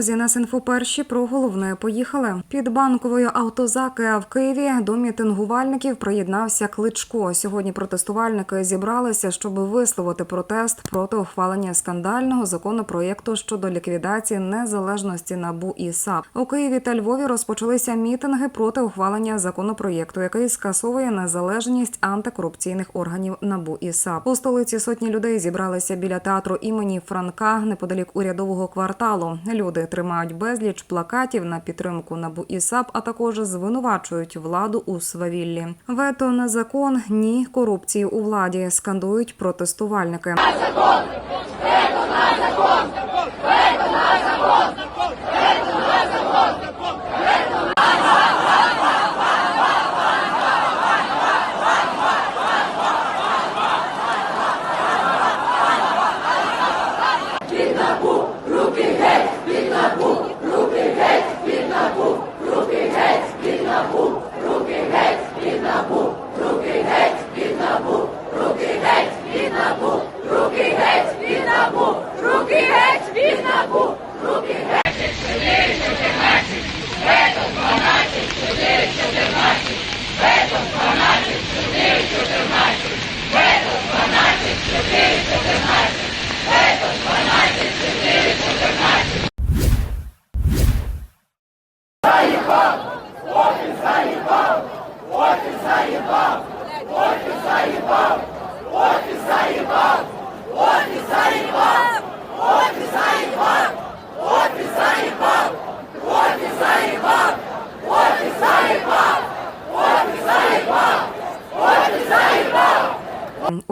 Друзі, нас інфоперші про головне поїхали. Під банковою автозаки в Києві до мітингувальників приєднався Кличко. Сьогодні протестувальники зібралися, щоб висловити протест проти ухвалення скандального законопроєкту щодо ліквідації незалежності НАБУ і САП. У Києві та Львові розпочалися мітинги проти ухвалення законопроєкту, який скасовує незалежність антикорупційних органів НАБУ і САП. У столиці сотні людей зібралися біля театру імені Франка неподалік урядового кварталу. Люди тримають безліч плакатів на підтримку НАБУ і САП, а також звинувачують владу у свавіллі. Вето на закон, ні корупції у владі. Скандують протестувальники. Руки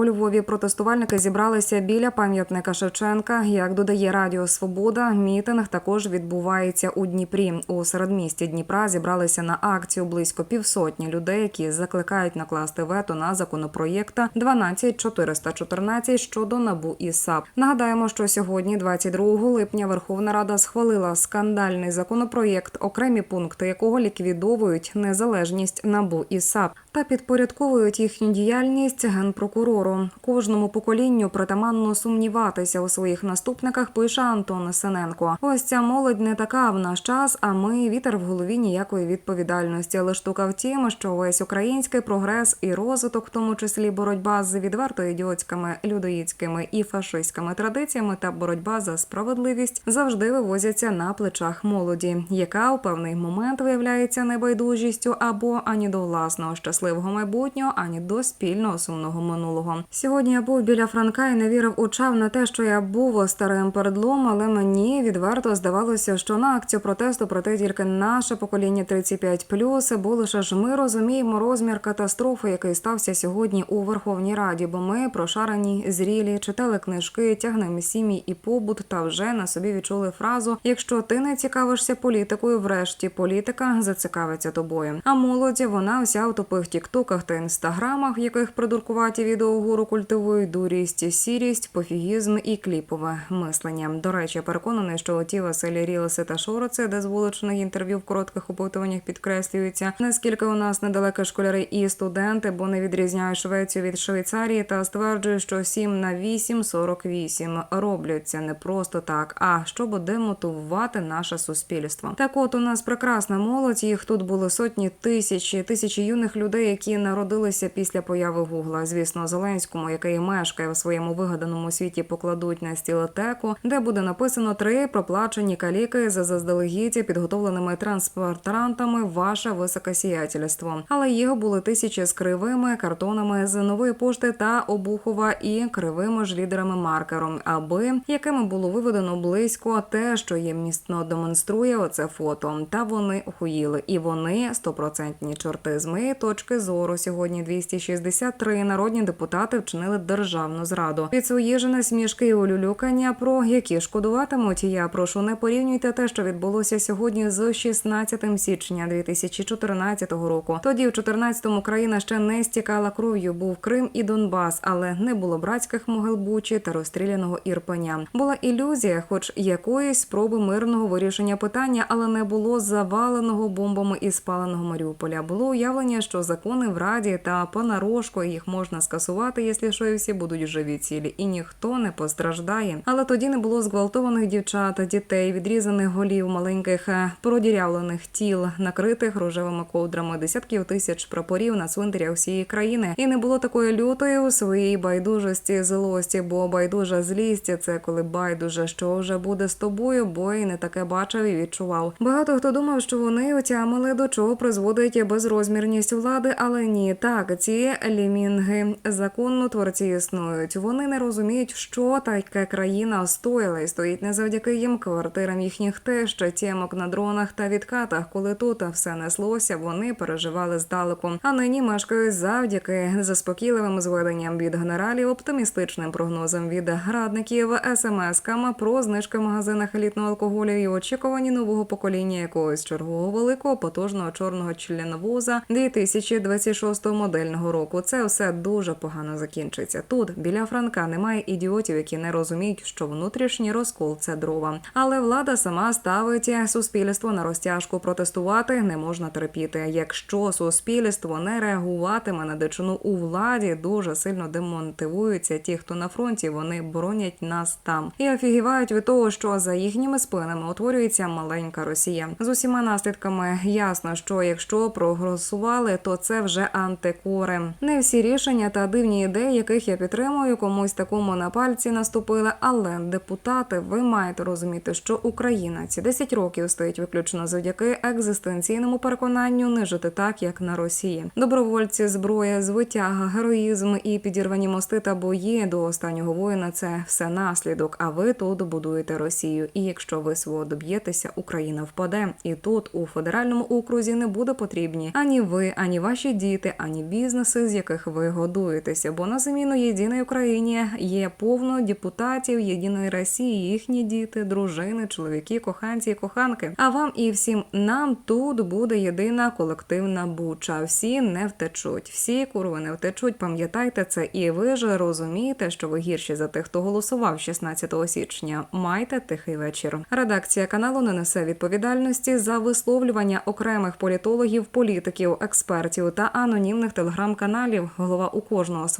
Львові протестувальники зібралися біля пам'ятника Шевченка. Як додає Радіо Свобода, мітинг також відбувається у Дніпрі. У середмісті Дніпра зібралися на акцію близько півсотні людей, які закликають накласти вето на законопроєкта 12414 щодо набу і САП. Нагадаємо, що сьогодні, 22 липня, Верховна Рада схвалила скандальний законопроєкт, окремі пункти якого ліквідовують незалежність набу і САП та підпорядковують їхню діяльність генпрокурору. Кожному поколінню притаманно сумніватися у своїх наступниках. Пише Антон Сененко. Ось ця молодь не така в наш час. А ми вітер в голові ніякої відповідальності. Але штука в тім, що весь український прогрес і розвиток, в тому числі боротьба з відверто ідіотськими людоїдськими і фашистськими традиціями та боротьба за справедливість завжди вивозяться на плечах молоді, яка у певний момент виявляється небайдужістю або ані до власного щасливого майбутнього, ані до спільного сумного минулого. Сьогодні я був біля Франка і не вірив очам на те, що я був старим передлом, але мені відверто здавалося, що на акцію протесту проти тільки наше покоління 35+, бо лише ж ми розуміємо розмір катастрофи, який стався сьогодні у Верховній Раді, бо ми прошарені, зрілі, читали книжки, тягнемо сім'ї і побут, та вже на собі відчули фразу: якщо ти не цікавишся політикою, врешті політика зацікавиться тобою. А молоді вона вся у тупих тіктоках та інстаграмах, в яких придуркуваті відео гуру культивують дурість, сірість, пофігізм і кліпове мислення. До речі, переконаний, що ті Василі Рілеси та Шороци, де з вуличних інтерв'ю в коротких опитуваннях підкреслюється, наскільки у нас недалекі школяри і студенти, бо не відрізняють Швецію від Швейцарії та стверджує, що 7 на 8 – 48 роблять це не просто так, а щоб демотивувати наше суспільство. Так, от у нас прекрасна молодь. Їх тут були сотні тисячі тисячі юних людей, які народилися після появи Гугла. Звісно, Зеленському, який мешкає у своєму вигаданому світі, покладуть на стілетеку, де буде написано три проплачені каліки за заздалегідь підготовленими транспортантами. Ваше високосіятельство. Але їх були тисячі з кривими картонами з нової пошти та обухова і кривими ж лідерами маркером, аби якими було виведено близько те, що їм міцно демонструє оце фото. Та вони охуїли, і вони стопроцентні чорти з моєї точки зору. Сьогодні 263 народні депутати вчинили державну зраду. Від свої ж насмішки і улюлюкання, про які шкодуватимуть. Я прошу не порівнюйте те, що відбулося сьогодні з 16 січня 2014 року. Тоді в 14-му країна ще не стікала кров'ю. Був Крим і Донбас, але не було братських могил Бучі та розстріляного Ірпеня. Була ілюзія, хоч якоїсь спроби мирного вирішення питання, але не було заваленого бомбами і спаленого Маріуполя. Було уявлення, що закони в раді та понарошку їх можна скасувати проголосувати, якщо що і всі будуть живі цілі, і ніхто не постраждає. Але тоді не було зґвалтованих дівчат, дітей, відрізаних голів, маленьких е, продірявлених тіл, накритих рожевими ковдрами, десятків тисяч прапорів на цвинтарях всієї країни. І не було такої лютої у своїй байдужості, злості, бо байдужа злість це коли байдуже, що вже буде з тобою, бо й не таке бачив і відчував. Багато хто думав, що вони отямили до чого призводить безрозмірність влади, але ні, так ці лімінги законно творці існують. Вони не розуміють, що така країна стоїла і стоїть не завдяки їм квартирам їхніх тещ, тємок на дронах та відкатах. Коли тут все неслося, вони переживали здалеку. А нині мешкають завдяки заспокійливим зведенням від генералів, оптимістичним прогнозам від радників, смс-кам про знижки в магазинах елітного алкоголю і очікувані нового покоління якогось чергового великого потужного чорного членовоза 2026 модельного року. Це все дуже погано закінчиться. Тут біля Франка немає ідіотів, які не розуміють, що внутрішній розкол це дрова. Але влада сама ставить суспільство на розтяжку. Протестувати не можна терпіти. Якщо суспільство не реагуватиме на дичину у владі, дуже сильно демотивуються ті, хто на фронті. Вони боронять нас там і офігівають від того, що за їхніми спинами утворюється маленька Росія з усіма наслідками. Ясно, що якщо проголосували, то це вже антикори. Не всі рішення та дивні ідеї, яких я підтримую, комусь такому на пальці наступили. Але депутати, ви маєте розуміти, що Україна ці 10 років стоїть виключно завдяки екзистенційному переконанню не жити так, як на Росії. Добровольці, зброя, звитяга, героїзм і підірвані мости та бої до останнього воїна це все наслідок. А ви тут будуєте Росію. І якщо ви свого доб'єтеся, Україна впаде. І тут у федеральному окрузі не буде потрібні ані ви, ані ваші діти, ані бізнеси, з яких ви годуєтеся. Бо на заміну єдиної Україні є повно депутатів єдиної Росії, їхні діти, дружини, чоловіки, коханці коханки. А вам і всім нам тут буде єдина колективна буча. Всі не втечуть, всі курви не втечуть. Пам'ятайте це, і ви ж розумієте, що ви гірші за тих, хто голосував 16 січня. Майте тихий вечір. Редакція каналу не несе відповідальності за висловлювання окремих політологів, політиків, експертів та анонімних телеграм-каналів. Голова у кожного